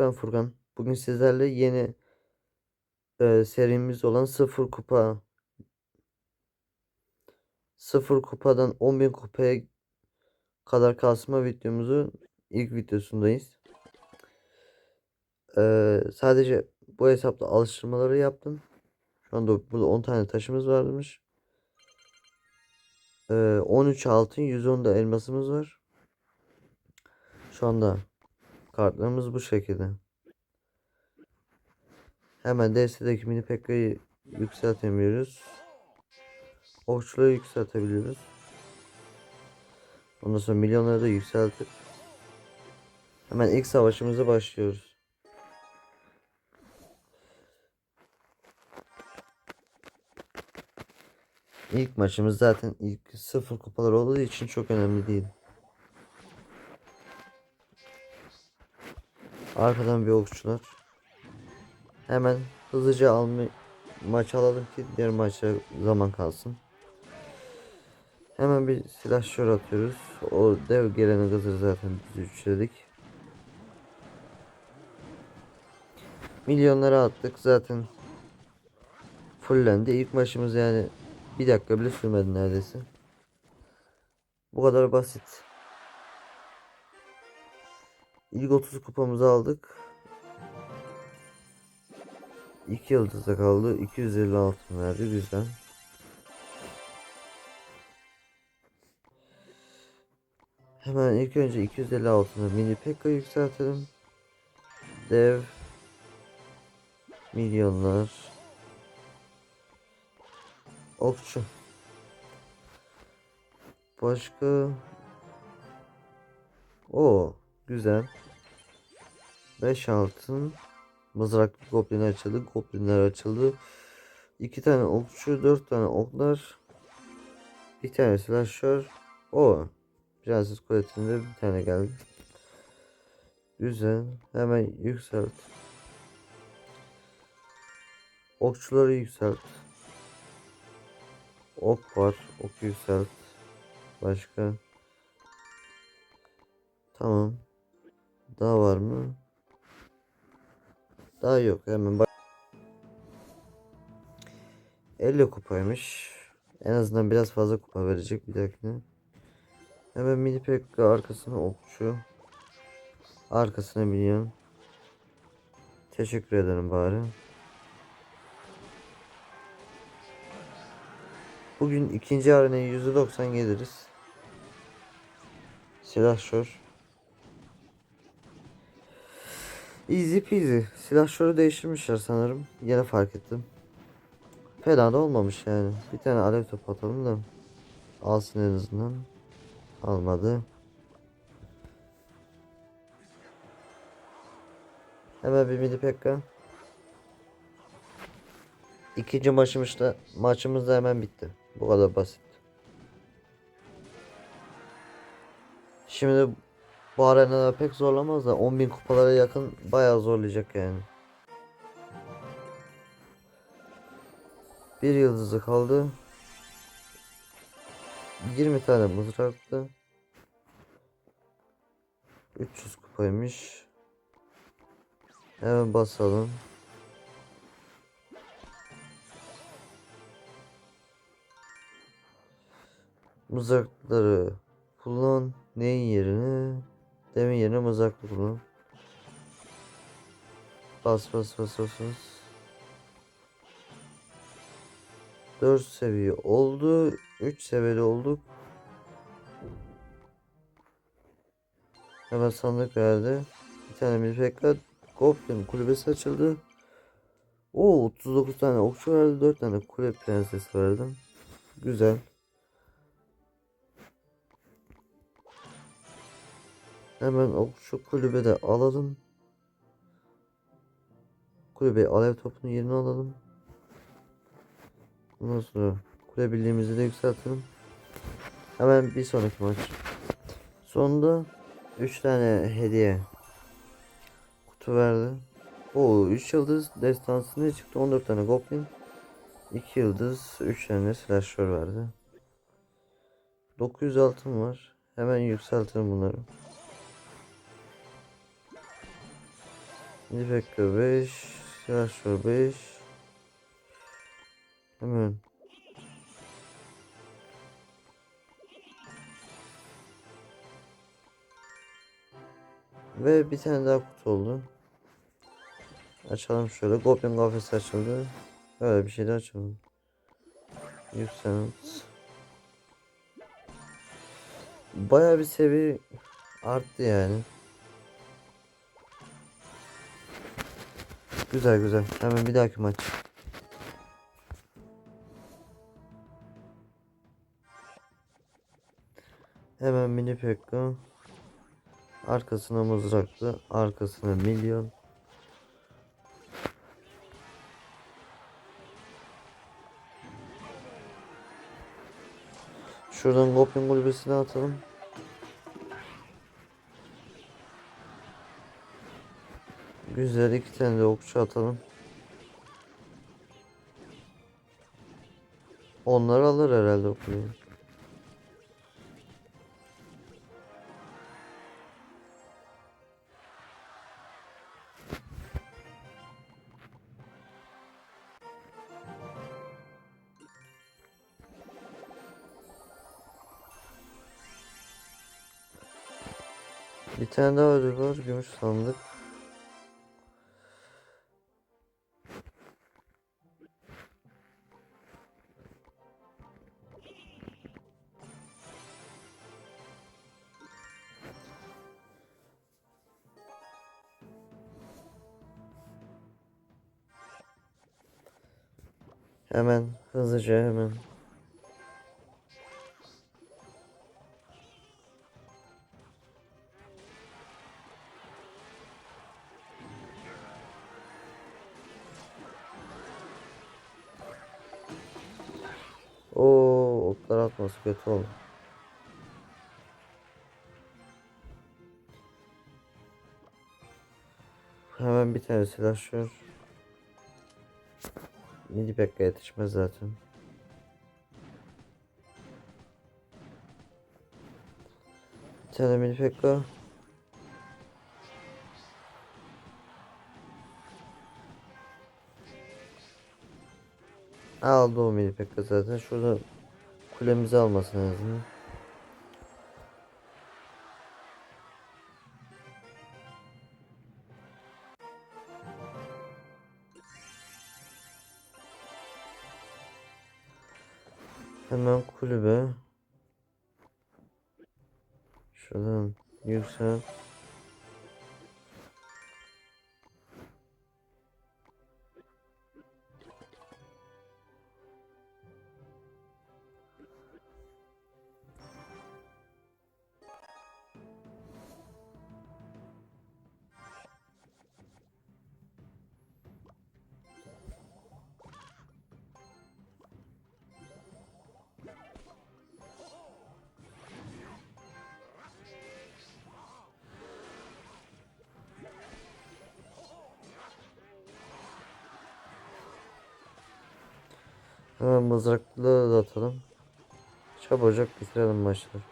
ben Furkan. Bugün sizlerle yeni e, serimiz olan sıfır kupa sıfır kupadan 10.000 kupaya kadar kasma videomuzu ilk videosundayız. E, sadece bu hesapta alıştırmaları yaptım. Şu anda burada 10 tane taşımız varmış. E, 13 altın 110 da elmasımız var. Şu anda kartlarımız bu şekilde. Hemen DS'deki mini pekka'yı yükseltemiyoruz. Okçuluğu yükseltebiliyoruz. Ondan sonra milyonları da yükseltip hemen ilk savaşımıza başlıyoruz. İlk maçımız zaten ilk sıfır kupalar olduğu için çok önemli değil. Arkadan bir okçular. Hemen hızlıca alma maç alalım ki diğer maça zaman kalsın. Hemen bir silah şör atıyoruz. O dev gelene kadar zaten biz üçledik. Milyonlara attık zaten. Fullendi. İlk maçımız yani bir dakika bile sürmedi neredeyse. Bu kadar basit. İlk 30 kupamızı aldık. 2 yıldızda kaldı. 250 altın verdi. Güzel. Hemen ilk önce 250 altını mini pekka yükseltelim. Dev milyonlar okçu başka o güzel. 5 altın. Mızraklı goblin açıldı goblinler açıldı. 2 tane okçu 4 tane oklar. Bir tane slasher o. Prenses kuletinde bir tane geldi. Güzel. Hemen yükselt. Okçuları yükselt. Ok var. Ok yükselt. Başka. Tamam daha var mı? Daha yok. Hemen bak. 50 kupaymış. En azından biraz fazla kupa verecek. Bir dahakine hemen mini pekka arkasına okçu. Arkasına milyon. Teşekkür ederim bari. Bugün ikinci arenaya %90 geliriz. Silahşör. Easy peasy. Silahşörü değiştirmişler sanırım. Yine fark ettim. Fena da olmamış yani. Bir tane alev top atalım da. Alsın en azından. Almadı. Hemen bir midi pekka. İkinci maçımız da maçımız da hemen bitti. Bu kadar basit. Şimdi bu arenada pek zorlamaz da 10.000 kupalara yakın bayağı zorlayacak yani. Bir yıldızı kaldı. 20 tane mızraktı. 300 kupaymış. Hemen basalım. Mızrakları kullan. Neyin yerine? Demin yerine mızraklı kullan. Bas bas bas bas bas. 4 seviye oldu. 3 seviyede olduk. Hemen sandık verdi. Bir tane milfekler. Goblin kulübesi açıldı. O 39 tane okçu verdi. 4 tane kule prensesi verdim. Güzel. Hemen o şu kulübe de alalım. Kulübe alev topunun yerine alalım. Ondan sonra kule birliğimizi de yükseltelim. Hemen bir sonraki maç. Sonunda 3 tane hediye kutu verdi. O 3 yıldız destansı ne çıktı? 14 tane goblin. 2 yıldız 3 tane slasher verdi. 900 altın var. Hemen yükseltelim bunları. Nifekka 5. Silahşör 5. Hemen. Ve bir tane daha kutu oldu. Açalım şöyle. Goblin kafesi açıldı. Öyle bir şey de açalım. Yükselt. Baya bir seviye arttı yani. Güzel güzel. Hemen bir dahaki maç. Hemen mini pekka. Arkasına mızraklı. Arkasına milyon. Şuradan Goblin kulübesine atalım. Güzel iki tane de okçu atalım. Onlar alır herhalde o kuleyi. Bir tane daha ödül var. Gümüş sandık. Hemen hızlıca hemen. Oo, oklar atması kötü oldu. Hemen bir tane silahşör. Mini pekka yetişmez zaten. Bir tane mini pekka. Aldı o mini pekka zaten. Şurada kulemizi alması lazım. Hemen kulübe. Şuradan yüksel. Hemen mızraklı da atalım. Çabucak bitirelim maçları.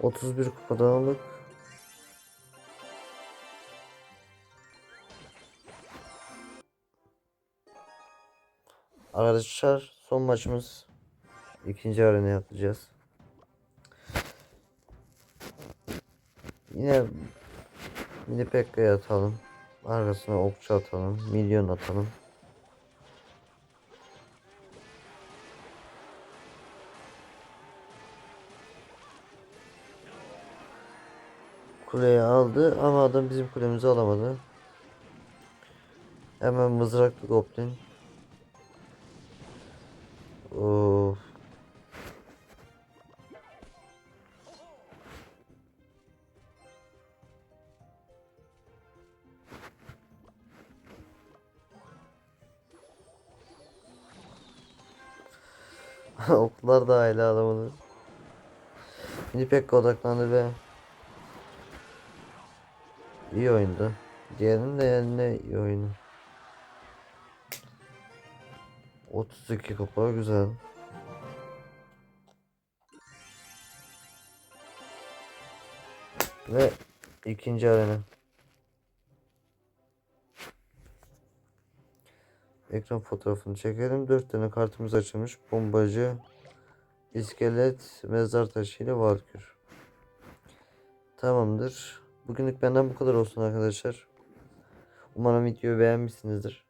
Otuz bir kupada aldık. Arkadaşlar son maçımız ikinci arena atacağız. Yine mini pekka'ya atalım. Arkasına okçu atalım. Milyon atalım. Kuleyi aldı ama adam bizim kulemizi alamadı. Hemen mızraklı goblin. Of. Oklar da aile alamadı. Şimdi pek odaklandı ve iyi oyundu. Diğerinin de yerine iyi oyunu. 32 kupa güzel. Ve ikinci arena. Ekran fotoğrafını çekelim. 4 tane kartımız açılmış. Bombacı, iskelet, mezar taşı ile valkür. Tamamdır. Bugünlük benden bu kadar olsun arkadaşlar. Umarım videoyu beğenmişsinizdir.